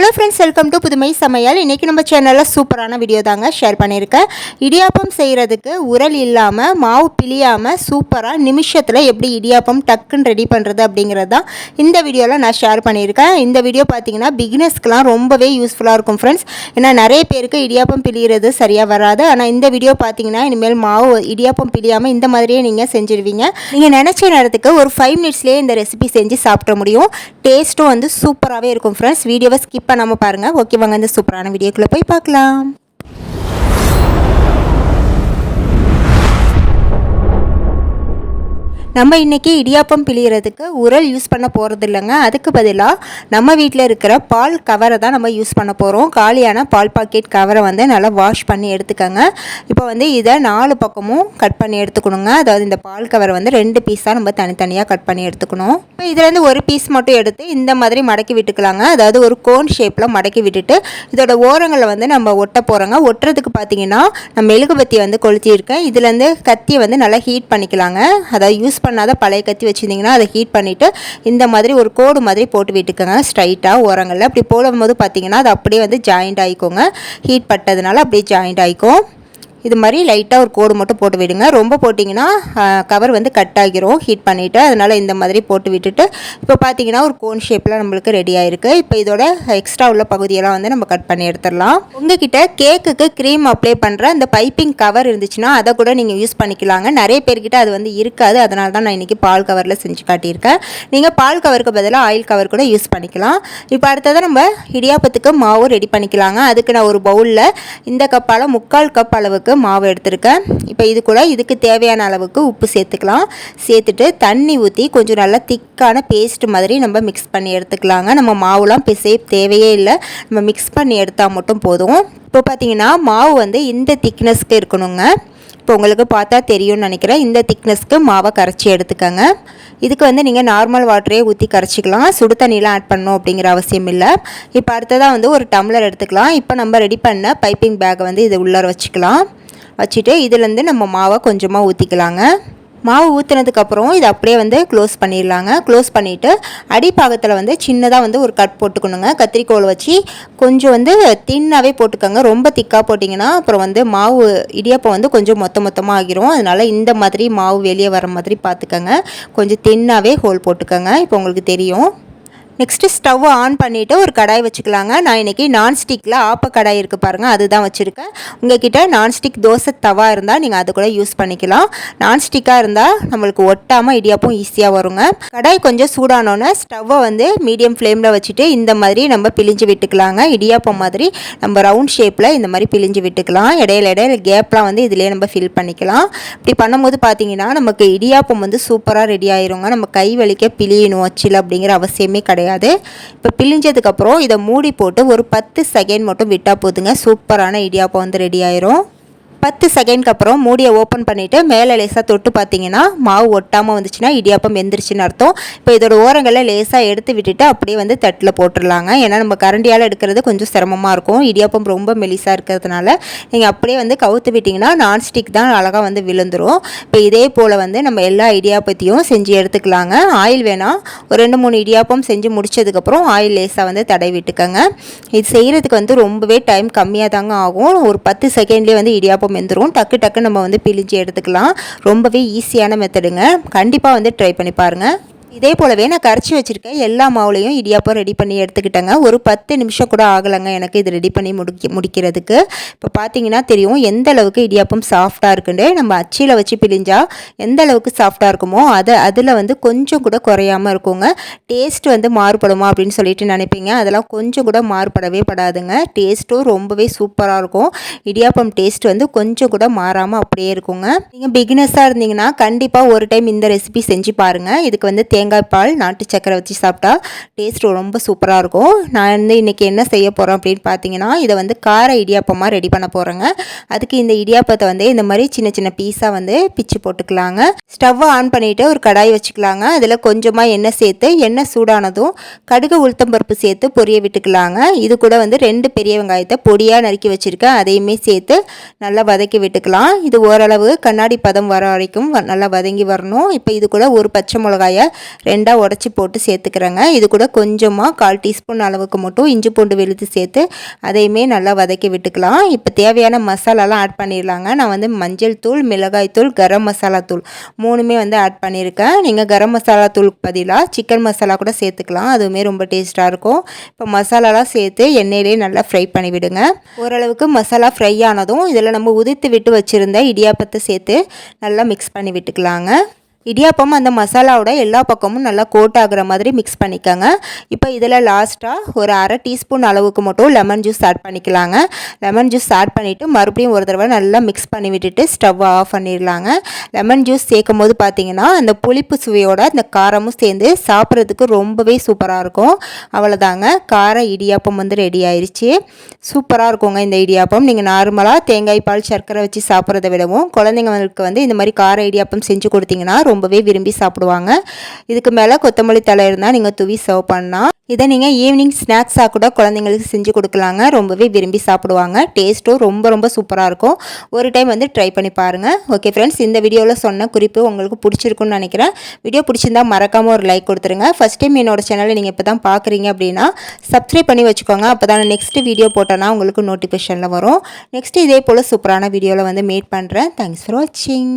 Hello friends welcome to புதுமை சமையல். இன்றைக்கி நம்ம சேனலில் சூப்பரான வீடியோ தாங்க ஷேர் பண்ணியிருக்கேன். இடியாப்பம் செய்கிறதுக்கு உரல் இல்லாமல் மாவு பிழியாமல் சூப்பராக நிமிஷத்தில் எப்படி இடியாப்பம் டக்குன்னு ரெடி பண்ணுறது அப்படிங்கிறது தான் இந்த வீடியோவில் நான் ஷேர் பண்ணியிருக்கேன். இந்த வீடியோ பார்த்தீங்கன்னா பிகினஸ்க்கெலாம் ரொம்பவே யூஸ்ஃபுல்லாக இருக்கும் ஃப்ரெண்ட்ஸ் ஏன்னா நிறைய பேருக்கு இடியாப்பம் பிழிகிறது சரியாக வராது. ஆனால் இந்த வீடியோ பார்த்தீங்கன்னா இனிமேல் மாவு இடியாப்பம் பிழியாமல் இந்த மாதிரியே நீங்கள் செஞ்சுருவீங்க. நீங்கள் நினச்ச நேரத்துக்கு ஒரு ஃபைவ் மினிட்ஸ்லேயே இந்த ரெசிபி செஞ்சு சாப்பிட முடியும். டேஸ்ட்டும் வந்து சூப்பராகவே இருக்கும் ஃப்ரெண்ட்ஸ் வீடியோவை ஸ்கிப் பண்ணாமல் பாருங்கள் ஓகே வாங்க இந்த சூப்பரான வீடியோக்குள்ளே போய் பார்க்கலாம். நம்ம இன்றைக்கி இடியாப்பம் பிழியறதுக்கு உரல் யூஸ் பண்ண போகிறது இல்லைங்க அதுக்கு பதிலாக நம்ம வீட்டில் இருக்கிற பால் கவரை தான் நம்ம யூஸ் பண்ண போகிறோம் காலியான பால் பாக்கெட் கவரை வந்து நல்லா வாஷ் பண்ணி எடுத்துக்கோங்க. இப்போ வந்து இதை நாலு பக்கமும் கட் பண்ணி எடுத்துக்கணுங்க. அதாவது இந்த பால் கவரை வந்து ரெண்டு பீஸாக நம்ம தனித்தனியாக கட் பண்ணி எடுத்துக்கணும். இப்போ இதுலேருந்து ஒரு பீஸ் மட்டும் எடுத்து இந்த மாதிரி மடக்கி விட்டுக்கலாங்க. அதாவது ஒரு கோன் ஷேப்பில் மடக்கி விட்டுட்டு இதோட ஓரங்களை வந்து நம்ம ஒட்ட போகிறோங்க ஒட்டுறதுக்கு பார்த்தீங்கன்னா நம்ம மெழுகுபத்தி வந்து கொளுத்தியிருக்கேன் இதுலேருந்து கத்தியை வந்து நல்லா ஹீட் பண்ணிக்கலாங்க. அதாவது யூஸ் பண்ணாத பழைய கத்தி வச்சுருந்தீங்கன்னா அதை ஹீட் பண்ணிவிட்டு இந்த மாதிரி ஒரு கோடு மாதிரி போட்டு விட்டுக்கோங்க. ஸ்ட்ரைட்டாக ஓரங்களில். அப்படி போடும்போது பார்த்தீங்கன்னா அது அப்படியே வந்து ஜாயிண்ட் ஆகிக்கோங்க ஹீட் பட்டதுனால அப்படியே ஜாயிண்ட் ஆகிக்கும் இது மாதிரி லைட்டாக ஒரு கோடு மட்டும் போட்டு விடுங்க. ரொம்ப போட்டிங்கன்னா கவர் வந்து கட் ஆகிரும் ஹீட் பண்ணிவிட்டு அதனால் இந்த மாதிரி போட்டு விட்டுட்டு இப்போ பார்த்தீங்கன்னா ஒரு கோன் ஷேப்பில் நம்மளுக்கு ரெடி ஆகிருக்கு இப்போ இதோட எக்ஸ்ட்ரா உள்ள பகுதியெல்லாம் வந்து நம்ம கட் பண்ணி எடுத்துடலாம். உங்ககிட்ட கேக்குக்கு க்ரீம் அப்ளை பண்ணுற அந்த பைப்பிங் கவர் இருந்துச்சுன்னா அதை கூட நீங்கள் யூஸ் பண்ணிக்கலாங்க. நிறைய பேர்கிட்ட அது வந்து இருக்காது. அதனால தான் நான் இன்றைக்கி பால் கவரில் செஞ்சு காட்டியிருக்கேன். நீங்கள் பால் கவருக்கு பதிலாக ஆயில் கவர் கூட யூஸ் பண்ணிக்கலாம். இப்போ அடுத்ததான் நம்ம இடியாப்பத்துக்கு மாவு ரெடி பண்ணிக்கலாங்க. அதுக்கு நான் ஒரு பவுலில் இந்த கப்பால் முக்கால் கப் அளவுக்கு அளவுக்கு மாவு எடுத்திருக்கேன். இப்போ இது கூட இதுக்கு தேவையான அளவுக்கு உப்பு சேர்த்துக்கலாம். சேர்த்துட்டு தண்ணி ஊற்றி கொஞ்சம் நல்லா திக்கான பேஸ்ட் மாதிரி நம்ம மிக்ஸ் பண்ணி எடுத்துக்கலாங்க. நம்ம மாவுலாம் பிசை தேவையே இல்லை. நம்ம மிக்ஸ் பண்ணி எடுத்தால் மட்டும் போதும். இப்போ பார்த்தீங்கன்னா மாவு வந்து இந்த திக்னஸ்க்கு இருக்கணுங்க. இப்போ உங்களுக்கு பார்த்தா தெரியும்னு நினைக்கிறேன். இந்த திக்னஸ்க்கு மாவை கரைச்சி எடுத்துக்கோங்க. இதுக்கு வந்து நீங்கள் நார்மல் வாட்டரே ஊற்றி கரைச்சிக்கலாம். சுடு தண்ணியெலாம் ஆட் பண்ணணும் அப்படிங்கிற அவசியம் இல்லை. இப்போ அடுத்ததாக வந்து ஒரு டம்ளர் எடுத்துக்கலாம். இப்போ நம்ம ரெடி பண்ண பைப்பிங் பேக்கை வந்து இது உள்ளார வச்சுக்கலாம். வச்சுட்டு இதுலேருந்து நம்ம மாவை கொஞ்சமாக ஊற்றிக்கலாங்க. மாவு ஊற்றுனதுக்கப்புறம் இதை அப்படியே வந்து க்ளோஸ் பண்ணிடலாங்க. க்ளோஸ் பண்ணிவிட்டு அடிப்பாகத்தில் வந்து சின்னதாக வந்து ஒரு கட் போட்டுக்கணுங்க. கத்திரிக்கோள் வச்சு கொஞ்சம் வந்து தின்னாகவே போட்டுக்கோங்க. ரொம்ப திக்காக போட்டிங்கன்னா அப்புறம் வந்து மாவு இடியப்பம் வந்து கொஞ்சம் மொத்த மொத்தமாக ஆகிரும். அதனால் இந்த மாதிரி மாவு வெளியே வர மாதிரி பார்த்துக்கோங்க. கொஞ்சம் தின்னாகவே ஹோல் போட்டுக்கோங்க. இப்போ உங்களுக்கு தெரியும். நெக்ஸ்ட்டு ஸ்டவ் ஆன் பண்ணிவிட்டு ஒரு கடாய் வச்சுக்கலாங்க. நான் இன்றைக்கி நான்ஸ்டிக்கில் ஆப்ப கடாய் இருக்குது பாருங்கள் அதுதான் வச்சுருக்கேன். உங்ககிட்ட நான்ஸ்டிக் தோசை தவா இருந்தால் நீங்கள் அது கூட யூஸ் பண்ணிக்கலாம். நான்ஸ்டிக்காக இருந்தால் நம்மளுக்கு ஒட்டாமல் இடியாப்பும் ஈஸியாக வருங்க. கடாய் கொஞ்சம் சூடானோன்னே ஸ்டவ்வை வந்து மீடியம் ஃப்ளேமில் வச்சுட்டு இந்த மாதிரி நம்ம பிழிஞ்சு விட்டுக்கலாங்க. இடியாப்பம் மாதிரி நம்ம ரவுண்ட் ஷேப்பில் இந்த மாதிரி பிழிஞ்சு விட்டுக்கலாம். இடையில இடையில கேப்லாம் வந்து இதிலே நம்ம ஃபில் பண்ணிக்கலாம். இப்படி பண்ணும்போது பார்த்தீங்கன்னா நமக்கு இடியாப்பம் வந்து சூப்பராக ரெடி ஆயிருங்க. நம்ம கை வலிக்க பிழியணும் வச்சில் அப்படிங்கிற அவசியமே கிடையாது. கிடையாது இப்போ பிழிஞ்சதுக்கப்புறம் இதை மூடி போட்டு ஒரு பத்து செகண்ட் மட்டும் விட்டால் போதுங்க. சூப்பரான இடியாப்பம் வந்து ரெடி ஆயிரும். பத்து செகண்ட்க்கு அப்புறம் மூடியை ஓப்பன் பண்ணிவிட்டு மேலே லேசாக தொட்டு பார்த்தீங்கன்னா மாவு ஒட்டாமல் வந்துச்சுன்னா இடியாப்பம் வெந்துருச்சுன்னு அர்த்தம். இப்போ இதோட ஓரங்களை லேசாக எடுத்து விட்டுட்டு அப்படியே வந்து தட்டில் போட்டுடலாங்க. ஏன்னா நம்ம கரண்டியால் எடுக்கிறது கொஞ்சம் சிரமமாக இருக்கும். இடியாப்பம் ரொம்ப மெலிசாக இருக்கிறதுனால நீங்கள் அப்படியே வந்து கவுத்து விட்டிங்கன்னா நான்ஸ்டிக் தான் அழகாக வந்து விழுந்துடும் இப்போ இதே போல் வந்து நம்ம எல்லா இடியாப்பத்தையும் செஞ்சு எடுத்துக்கலாங்க. ஆயில் வேணால் ஒரு ரெண்டு மூணு இடியாப்பம் செஞ்சு முடிச்சதுக்கப்புறம் ஆயில் லேசாக வந்து தடை விட்டுக்கோங்க. இது செய்கிறதுக்கு வந்து ரொம்பவே டைம் கம்மியாக தாங்க ஆகும். ஒரு பத்து செகண்ட்லேயே வந்து இடியாப்பம் இடியாப்பம் வெந்துடும் டக்கு டக்கு நம்ம வந்து பிழிஞ்சு எடுத்துக்கலாம். ரொம்பவே ஈஸியான மெத்தடுங்க கண்டிப்பாக வந்து ட்ரை பண்ணி பாருங்கள் இதே போலவே நான் கரைச்சி வச்சுருக்கேன். எல்லா மாவுலையும் இடியாப்பம் ரெடி பண்ணி எடுத்துக்கிட்டேங்க. ஒரு பத்து நிமிஷம் கூட ஆகலைங்க எனக்கு இது ரெடி பண்ணி முடிக்க முடிக்கிறதுக்கு. இப்போ பார்த்தீங்கன்னா தெரியும் எந்த அளவுக்கு இடியாப்பம் சாஃப்டாக இருக்குன்னு. நம்ம அச்சியில் வச்சு பிழிஞ்சால் எந்த அளவுக்கு சாஃப்டாக இருக்குமோ அதை அதில் வந்து கொஞ்சம் கூட குறையாமல் இருக்குங்க. டேஸ்ட் வந்து மாறுபடுமா அப்படின்னு சொல்லிட்டு நினைப்பீங்க. அதெல்லாம் கொஞ்சம் கூட மாறுபடவே படாதுங்க. டேஸ்ட்டும் ரொம்பவே சூப்பராக இருக்கும். இடியாப்பம் டேஸ்ட் வந்து கொஞ்சம் கூட மாறாமல் அப்படியே இருக்குங்க. நீங்கள் பிகினஸாக இருந்தீங்கன்னா கண்டிப்பாக ஒரு டைம் இந்த ரெசிபி செஞ்சு பாருங்கள் இதுக்கு வந்து தேங்காய் பால் நாட்டு சக்கரை வச்சு சாப்பிட்டா டேஸ்ட் ரொம்ப சூப்பராக இருக்கும். நான் வந்து இன்றைக்கி என்ன செய்ய போகிறோம் அப்படின்னு பார்த்தீங்கன்னா இதை வந்து கார இடியாப்பமாக ரெடி பண்ண போகிறேங்க அதுக்கு இந்த இடியாப்பத்தை வந்து இந்த மாதிரி சின்ன சின்ன பீஸாக வந்து பிச்சு போட்டுக்கலாங்க. ஸ்டவ்வை ஆன் பண்ணிவிட்டு ஒரு கடாய் வச்சுக்கலாங்க. அதில் கொஞ்சமாக எண்ணெய் சேர்த்து எண்ணெய் சூடானதும் கடுகு உளுத்தம்பருப்பு சேர்த்து பொரிய விட்டுக்கலாங்க. இது கூட வந்து ரெண்டு பெரிய வெங்காயத்தை பொடியாக நறுக்கி வச்சுருக்கேன். அதையுமே சேர்த்து நல்லா வதக்கி விட்டுக்கலாம். இது ஓரளவு கண்ணாடி பதம் வர வரைக்கும் நல்லா வதங்கி வரணும். இப்போ இது கூட ஒரு பச்சை மிளகாயை ரெண்டாக உடச்சி போட்டு சேர்த்துக்கிறேங்க. இது கூட கொஞ்சமாக கால் டீஸ்பூன் அளவுக்கு மட்டும் இஞ்சி பூண்டு விழுத்து சேர்த்து அதையுமே நல்லா வதக்கி விட்டுக்கலாம். இப்போ தேவையான மசாலாலாம் ஆட் பண்ணிடலாங்க. நான் வந்து மஞ்சள் தூள் மிளகாய் தூள் கரம் மசாலா தூள் மூணுமே வந்து ஆட் பண்ணியிருக்கேன். நீங்கள் கரம் மசாலா தூளுக்கு பதிலாக சிக்கன் மசாலா கூட சேர்த்துக்கலாம். அதுவுமே ரொம்ப டேஸ்ட்டாக இருக்கும். இப்போ மசாலாலாம் சேர்த்து எண்ணெயிலே நல்லா ஃப்ரை பண்ணி விடுங்க ஓரளவுக்கு மசாலா ஃப்ரை ஆனதும் இதில் நம்ம உதிர்த்து விட்டு வச்சுருந்த இடியாப்பத்தை சேர்த்து நல்லா மிக்ஸ் பண்ணி விட்டுக்கலாங்க. இடியாப்பம் அந்த மசாலாவோட எல்லா பக்கமும் நல்லா கோட் ஆகுற மாதிரி மிக்ஸ் பண்ணிக்கோங்க. இப்போ இதில் லாஸ்ட்டாக ஒரு அரை டீஸ்பூன் அளவுக்கு மட்டும் லெமன் ஜூஸ் ஆட் பண்ணிக்கலாங்க. லெமன் ஜூஸ் ஆட் பண்ணிவிட்டு மறுபடியும் ஒரு தடவை நல்லா மிக்ஸ் பண்ணி விட்டுட்டு ஸ்டவ் ஆஃப் பண்ணிடலாங்க. லெமன் ஜூஸ் சேர்க்கும் போது பார்த்தீங்கன்னா அந்த புளிப்பு சுவையோட அந்த காரமும் சேர்ந்து சாப்பிட்றதுக்கு ரொம்பவே சூப்பராக இருக்கும். அவ்வளோதாங்க. கார இடியாப்பம் வந்து ரெடி ஆயிடுச்சு சூப்பராக இருக்குங்க இந்த இடியாப்பம். நீங்கள் நார்மலாக தேங்காய் பால் சர்க்கரை வச்சு சாப்பிட்றத விடவும் குழந்தைங்களுக்கு வந்து இந்த மாதிரி கார இடியாப்பம் செஞ்சு கொடுத்தீங்கன்னா ரொம்பவே விரும்பி சாப்பிடுவாங்க. இதுக்கு மேலே கொத்தமல்லி தலை இருந்தால் நீங்கள் தூவி சர்வ் பண்ணால் இதை நீங்கள் ஈவினிங் ஸ்நாக்ஸாக கூட குழந்தைங்களுக்கு செஞ்சு கொடுக்கலாங்க. ரொம்பவே விரும்பி சாப்பிடுவாங்க. டேஸ்ட்டும் ரொம்ப ரொம்ப சூப்பராக இருக்கும். ஒரு டைம் வந்து ட்ரை பண்ணி பாருங்கள் ஓகே ஃப்ரெண்ட்ஸ் இந்த வீடியோவில் சொன்ன குறிப்பு உங்களுக்கு பிடிச்சிருக்குன்னு நினைக்கிறேன். வீடியோ பிடிச்சிருந்தா மறக்காமல் ஒரு லைக் கொடுத்துருங்க. ஃபஸ்ட் டைம் என்னோட சேனலை நீங்கள் இப்போ தான் பார்க்குறீங்க அப்படின்னா சப்ஸ்கிரைப் பண்ணி வச்சுக்கோங்க. அப்போ தான் நெக்ஸ்ட் வீடியோ போட்டோன்னா உங்களுக்கு நோட்டிஃபிகேஷனில் வரும். நெக்ஸ்ட் இதே போல் சூப்பரான வீடியோவில் வந்து மீட் பண்ணுறேன் தேங்க்ஸ் ஃபார் வாட்சிங்